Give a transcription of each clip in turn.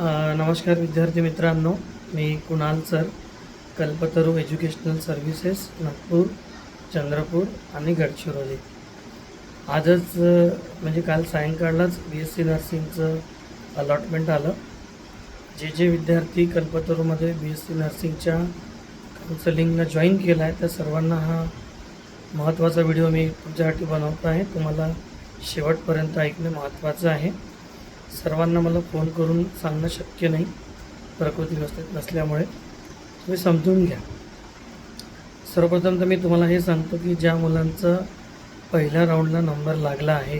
नमस्कार विद्यार्थी मित्रांनो. मी Kunal sir Kalpataru educational services Nagpur Chandrapur आणि गडचिरोली. आजच म्हणजे काल सायंकाळलाच बी एस सी नर्सिंगचं अलॉटमेंट आलं. जे जे विद्यार्थी कल्पतरूमध्ये बी एस सी नर्सिंगच्या काउन्सलिंगला जॉईन केलं आहे त्या सर्वांना हा महत्त्वाचा व्हिडिओ मी तुमच्यासाठी बनवतो आहे. तुम्हाला शेवटपर्यंत ऐकणं महत्त्वाचं आहे. सर्वांना मला फोन करून सांगणं शक्य नाही. प्रकृती व्यवस्थेत नसल्यामुळे. तुम्ही समजून घ्या. सर्वप्रथम तर मी तुम्हाला हे सांगतो की ज्या मुलांचं पहिल्या राऊंडला नंबर लागला आहे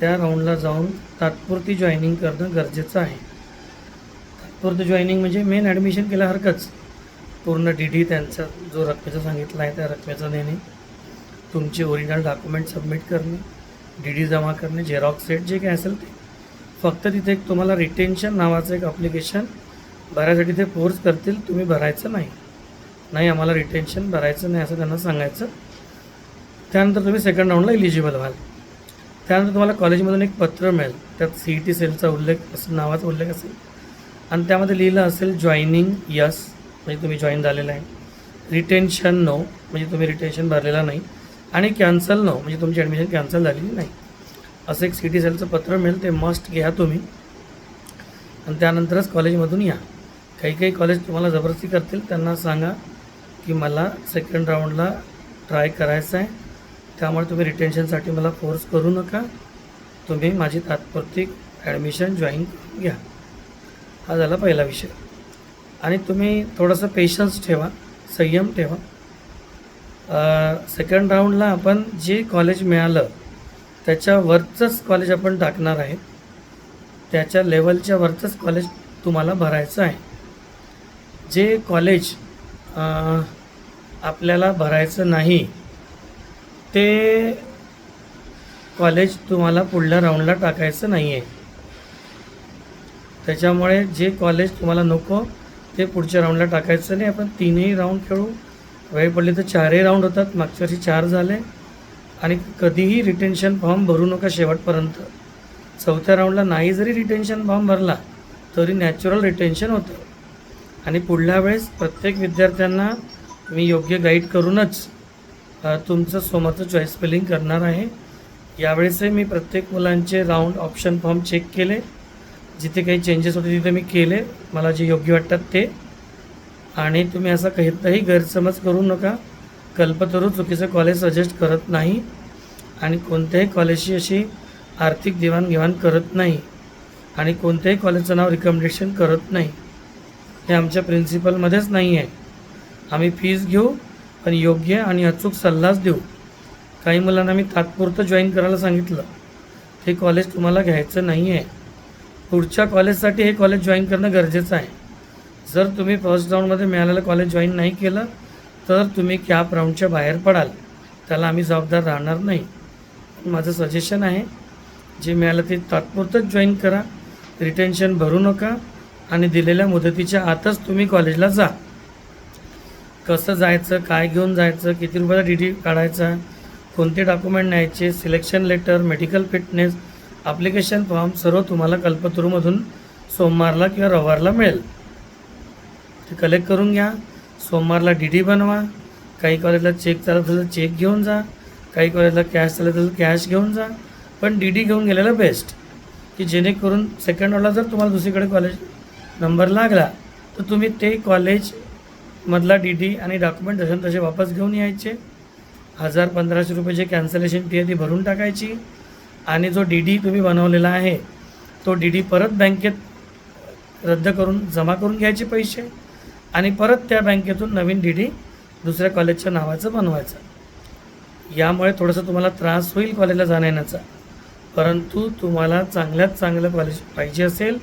त्या राऊंडला जाऊन तात्पुरती जॉईनिंग करणं गरजेचं आहे. तात्पुरती जॉईनिंग म्हणजे मेन ॲडमिशन केल्यासारखंच पूर्ण डी डी त्यांचा जो रकमेचा सांगितला आहे त्या रकमेचा देणे. तुमचे ओरिजिनल डॉक्युमेंट सबमिट करणे. डी डी जमा करणे. झेरॉक्स सेट जे काय असेल ते. फक्त तिथे एक तुम्हाला रिटेन्शन नावाचं एक अप्लिकेशन भरायसाठी ते फोर्स करतील तुम्ही भरायचं नाही. नाही आम्हाला रिटेन्शन भरायचं नाही असं त्यांना सांगायचं. त्यानंतर तुम्ही सेकंड राऊंडला इलिजिबल व्हाल. त्यानंतर तुम्हाला कॉलेजमधून एक पत्र मिळेल. त्यात सी ई टी सेलचा उल्लेख असं नावाचा उल्लेख असेल. आणि त्यामध्ये लिहिलं असेल जॉईनिंग यस म्हणजे तुम्ही जॉईन झालेलं आहे. रिटेन्शन नो म्हणजे तुम्ही रिटेन्शन भरलेला नाही. आणि कॅन्सल नो म्हणजे तुमची ॲडमिशन कॅन्सल झालेली नाही. असं एक सी टी सेलचं पत्र मिळेल ते मस्ट घ्या तुम्ही. आणि त्यानंतरच कॉलेजमधून या. काही काही कॉलेज तुम्हाला जबरदस्ती करतील त्यांना सांगा की मला सेकंड राऊंडला ट्राय करायचं आहे. त्यामुळे तुम्ही रिटेन्शनसाठी मला फोर्स करू नका. तुम्ही माझी तात्पुरती ॲडमिशन जॉईन करून घ्या. हा झाला पहिला विषय. आणि तुम्ही थोडंसं पेशन्स ठेवा संयम ठेवा. सेकंड राऊंडला आपण जे कॉलेज मिळालं त्याच्यावरचंच कॉलेज आपण टाकणार आहे. त्याच्या लेवलच्या वरचंच कॉलेज तुम्हाला भरायचं आहे. जे कॉलेज आपल्याला भरायचं नाही ते कॉलेज तुम्हाला पुढल्या राऊंडला टाकायचं नाही आहे त्याच्यामुळे जे कॉलेज तुम्हाला नको ते पुढच्या राऊंडला टाकायचं नाही. आपण तीनही राऊंड खेळू. वेळ पडली तर चारही राऊंड होतात. मागच्या वर्षी चार झाले. आणि कधीही रिटेन्शन फॉर्म भरू नका शेवटपर्यंत. चौथ्या राऊंडला नाही जरी रिटेन्शन फॉर्म भरला तरी नॅचरल रिटेन्शन होतं. आणि पुढल्या वेळेस प्रत्येक विद्यार्थ्यांना मी योग्य गाईड करूनच तुमचं सोमाचं चॉईस फिलिंग करणार आहे. यावेळेसही मी प्रत्येक मुलांचे राऊंड ऑप्शन फॉर्म चेक केले. जिथे काही चेंजेस होते तिथे मी केले. मला जे योग्य वाटतात ते. आणि तुम्ही असा काहीतही गैरसमज करू नका. कल्पतरू चुकीचं कॉलेज सजेस्ट करत नाही आणि कोणत्याही कॉलेजशी अशी आर्थिक देवाणघेवाण करत नाही आणि कोणत्याही कॉलेजचं नाव रिकमेंडेशन करत नाही. हे आमच्या प्रिन्सिपलमध्येच नाही आहे. आम्ही फीज घेऊ पण योग्य आणि अचूक सल्लाच देऊ. काही मुलांना मी तात्पुरतं जॉईन करायला सांगितलं. हे कॉलेज तुम्हाला घ्यायचं नाही आहे. पुढच्या कॉलेजसाठी हे कॉलेज जॉईन करणं गरजेचं आहे. जर तुम्ही फर्स्ट राऊंडमध्ये मिळालेलं कॉलेज जॉईन नाही केलं तर तुम्ही कॅप राऊंडच्या बाहेर पडाल. त्याला आम्ही जबाबदार राहणार नाही. माझं सजेशन आहे जे मिळालं ते तात्पुरतंच जॉईन करा. रिटेन्शन भरू नका आणि दिलेल्या मुदतीच्या आतच तुम्ही कॉलेजला जा. कसं जायचं काय घेऊन जायचं किती रुपयाचा डी डी काढायचा कोणते डॉक्युमेंट न्यायचे selection letter medical fitness application form सर्व तुम्हाला कल्पतरूमधून सोमवारला किंवा रविवारला मिळेल. ते कलेक्ट करून घ्या. सोमवारला डी डी बनवा काही कॉलेजला चेक चालत असेल तर चेक घेऊन जा काही कॉलेजला कॅश चालत असेल तर कॅश घेऊन जा. पण डी डी घेऊन गेलेलं बेस्ट की जेणेकरून सेकंड ऑर्डरला जर तुम्हाला दुसरीकडे कॉलेज नंबर लागला तर तुम्ही ते कॉलेजमधला डी डी आणि डॉक्युमेंट जसे तसे वापस घेऊन यायचे. हजार पंधराशे रुपये जे कॅन्सलेशन फी आहे ती भरून टाकायची. आणि जो डी डी तुम्ही बनवलेला आहे तो डी डी परत बँकेत रद्द करून जमा करून घ्यायचे पैसे. आणि परत त्या बँकेतून नवीन डी डी दुसऱ्या कॉलेजच्या नावाचं बनवायचं. यामुळे थोडंसं तुम्हाला त्रास होईल कॉलेजला जाण्या येण्याचा परंतु तुम्हाला चांगल्यात चांगलं कॉलेज पाहिजे असेल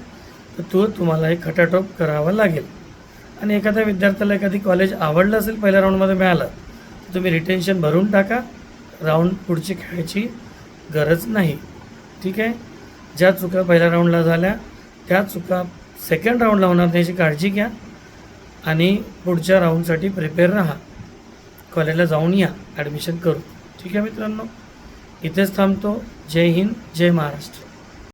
तर तो तुम्हाला हे खटाटोप करावा लागेल. आणि एखाद्या विद्यार्थ्याला एखादी कॉलेज आवडलं असेल पहिल्या राऊंडमध्ये मिळालं तर तुम्ही रिटेन्शन भरून टाका. राऊंड पुढची खेळायची गरज नाही. ठीक आहे? ज्या चुका पहिल्या राऊंडला झाल्या त्या चुका सेकंड राऊंडला होणार नाही याची काळजी घ्या. आणि पुढच्या राऊंडसाठी प्रिपेअर राहा. कॉलेजला जाऊन या. ॲडमिशन करू ठीक आहे मित्रांनो? इथेच थांबतो. जय हिंद जय महाराष्ट्र.